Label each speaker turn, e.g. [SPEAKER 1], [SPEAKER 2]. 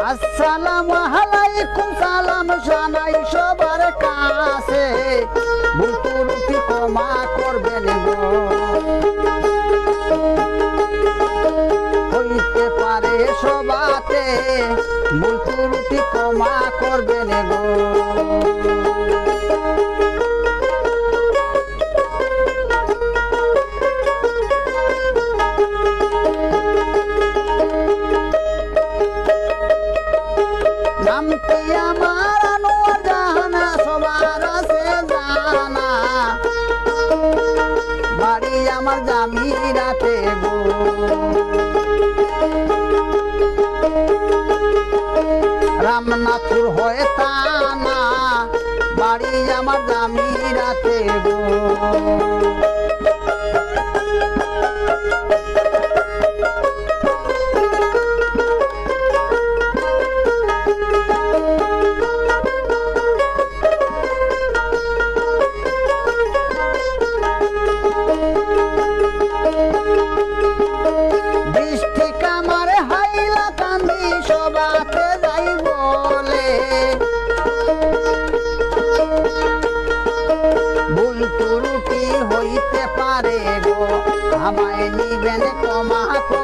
[SPEAKER 1] আসসালামু আলাইকুম সালাম জানাই সবার কাছে। করবেন হইতে পারে সবাতে ভুল ত্রুটি করবেন গো? নামটি আমার জাহানা সবার আছে জানা। বাড়ি আমার জামিরাতে গো। রামনাথপুর হয়ে তানা বাড়ি আমার জামিরাতে গো। পারে গো। আমায় নিবেন তোমাকে